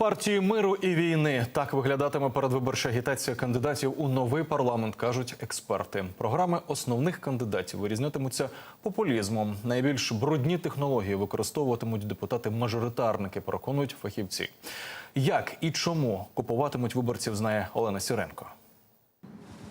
Партії миру і війни так виглядатиме передвиборча агітація кандидатів у новий парламент, кажуть експерти. Програми основних кандидатів вирізнятимуться популізмом. Найбільш брудні технології використовуватимуть депутати-мажоритарники, переконують фахівці. Як і чому купуватимуть виборців, знає Олена Сіренко.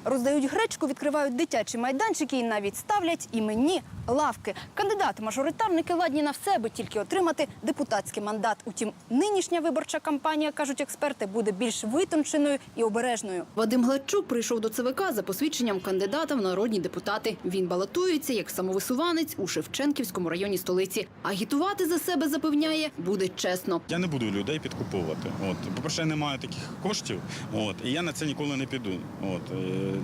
Роздають гречку, відкривають дитячі майданчики і навіть ставлять іменні лавки. Кандидати-мажоритарники ладні на все, аби тільки отримати депутатський мандат. Утім, нинішня виборча кампанія, кажуть експерти, буде більш витонченою і обережною. Вадим Гладчук прийшов до ЦВК за посвідченням кандидата в народні депутати. Він балотується як самовисуванець у Шевченківському районі столиці. Агітувати за себе запевняє буде чесно. Я не буду людей підкуповувати. От по-перше, я не маю таких коштів. От і я на це ніколи не піду. От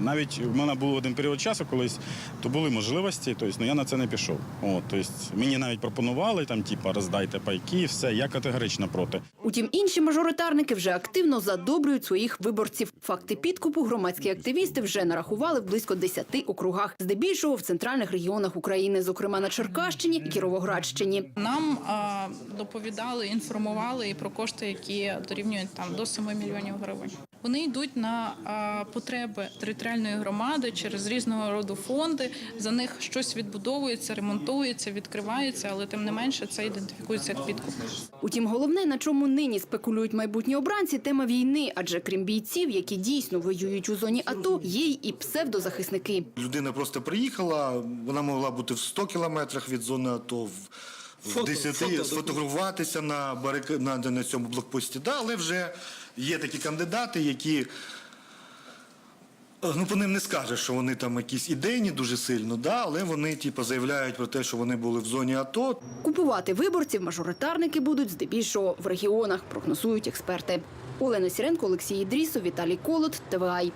навіть в мене був один період часу, колись то були можливості. Тобто, ну я на це не пішов. От тобто, мені навіть пропонували там, типа, роздайте пайки, все. Я категорично проти. Утім, інші мажоритарники вже активно задобрюють своїх виборців. Факти підкупу громадські активісти вже нарахували в близько 10 округах, здебільшого в центральних регіонах України, зокрема на Черкащині і Кіровоградщині. Нам а, доповідали, інформували і про кошти, які дорівнюють там до 7 мільйонів гривень. Вони йдуть на потреби територіальної громади через різного роду фонди. За них щось відбудовується, ремонтується, відкривається, але тим не менше це ідентифікується як підкуп. Утім, головне, на чому нині спекулюють майбутні обранці, тема війни. Адже крім бійців, які дійсно воюють у зоні АТО, є й і псевдозахисники. Людина просто приїхала, вона могла бути в 100 кілометрах від зони АТО, в, в 10 сфотографуватися на, барик... на, на цьому блокпості. Да, але вже є такі кандидати, які. е, Ну, по ним не скажеш, що вони там якісь ідейні дуже сильно, да, але вони типу, заявляють про те, що вони були в зоні АТО. Купувати виборців мажоритарники будуть здебільшого в регіонах, прогнозують експерти. Олена Сіренко, Олексій Ідрісов, Віталій Колот, ТВАЙ.